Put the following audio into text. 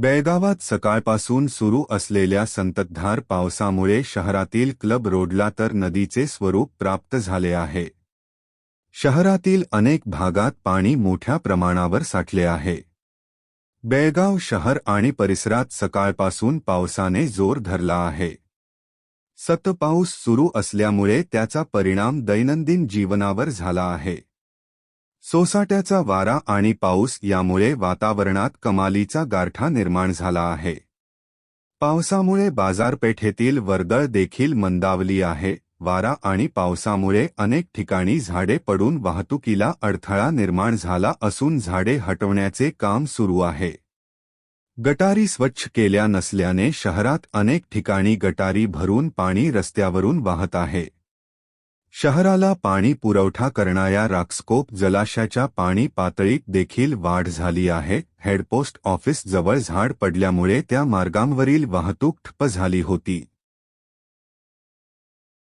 बेळगावात सकाळपासून सुरू असलेल्या संततधार पावसामुळे शहरातील क्लब रोडला तर नदीचे स्वरूप प्राप्त झाले आहे. शहरातील अनेक भागात पाणी मोठ्या प्रमाणावर साठले आहे. बेळगाव शहर आणि परिसरात सकाळपासून पावसाने जोर धरला आहे. सतपाऊस सुरू असल्यामुळे त्याचा परिणाम दैनंदिन जीवनावर झाला आहे. सोसाट्याचा वारा आणि पाऊस यामुळे वातावरणात कमालीचा गारठा निर्माण झाला आहे. पावसामुळे बाजारपेठेतील वर्दळ देखील मंदावली आहे. वारा आणि पावसामुळे अनेक ठिकाणी झाडे पडून वाहतुकीला अडथळा निर्माण झाला असून झाडे हटवण्याचे काम सुरू आहे. गटारी स्वच्छ केल्या नसल्याने शहरात अनेक ठिकाणी गटारी भरून पाणी रस्त्यावरून वाहत आहे. शहराला पाणी पुरवठा करणाऱ्या राक्सकोप जलाशयाच्या पाणी पातळीत देखील वाढ झाली आहे. हेडपोस्ट ऑफिस जवळ झाड पडल्यामुळे त्या मार्गांवरील वाहतूक ठप्प झाली होती.